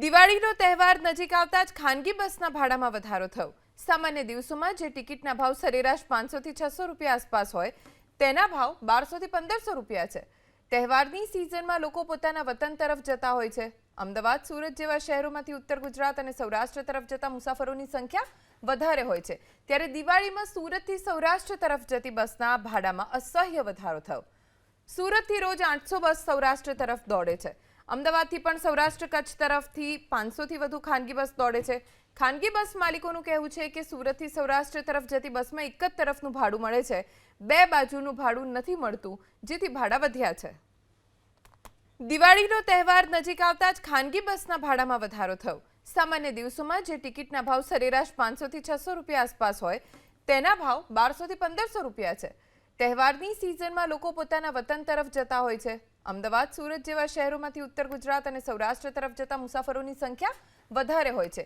દિવાળીનો તહેવાર નજીક આવતા જ ખાનગી બસના ભાડામાં વધારો થયો. સામાન્ય દિવસોમાં જે ટિકિટના ભાવ સરેરાશ પાંચસોથી છસો રૂપિયા આસપાસ હોય, તેના ભાવ બારસોથી પંદરસો રૂપિયા છે. તહેવારની સિઝનમાં લોકો પોતાના વતન તરફ જતા હોય છે. અમદાવાદ, સુરત જેવા શહેરોમાંથી ઉત્તર ગુજરાત અને સૌરાષ્ટ્ર તરફ જતા મુસાફરોની સંખ્યા વધારે હોય છે. ત્યારે દિવાળીમાં સુરતથી સૌરાષ્ટ્ર તરફ જતી બસના ભાડામાં અસહ્ય વધારો થયો. સુરતથી રોજ આઠસો બસ સૌરાષ્ટ્ર તરફ દોડે છે. અમદાવાદથી પણ સૌરાષ્ટ્ર કચ્છ તરફથી પાંચસોથી વધુ ખાનગી બસ દોડે છે. ખાનગી બસ માલિકોનું કહેવું છે કે સુરતથી સૌરાષ્ટ્ર તરફ જતી બસમાં એક જ તરફનું ભાડું મળે છે. બે બાજુનું ભાડું નથી મળતું, જેથી ભાડા વધ્યા છે. દિવાળીનો તહેવાર નજીક આવતા જ ખાનગી બસના ભાડામાં વધારો થયો. સામાન્ય દિવસોમાં જે ટિકિટના ભાવ સરેરાશ પાંચસોથી છસો રૂપિયા આસપાસ હોય, તેના ભાવ બારસોથી પંદરસો રૂપિયા છે. તહેવારની સિઝનમાં લોકો પોતાના વતન તરફ જતા હોય છે. અમદાવાદ, સુરત જેવા શહેરોમાંથી ઉત્તર ગુજરાત અને સૌરાષ્ટ્ર તરફ જતા મુસાફરોની સંખ્યા વધારે હોય છે.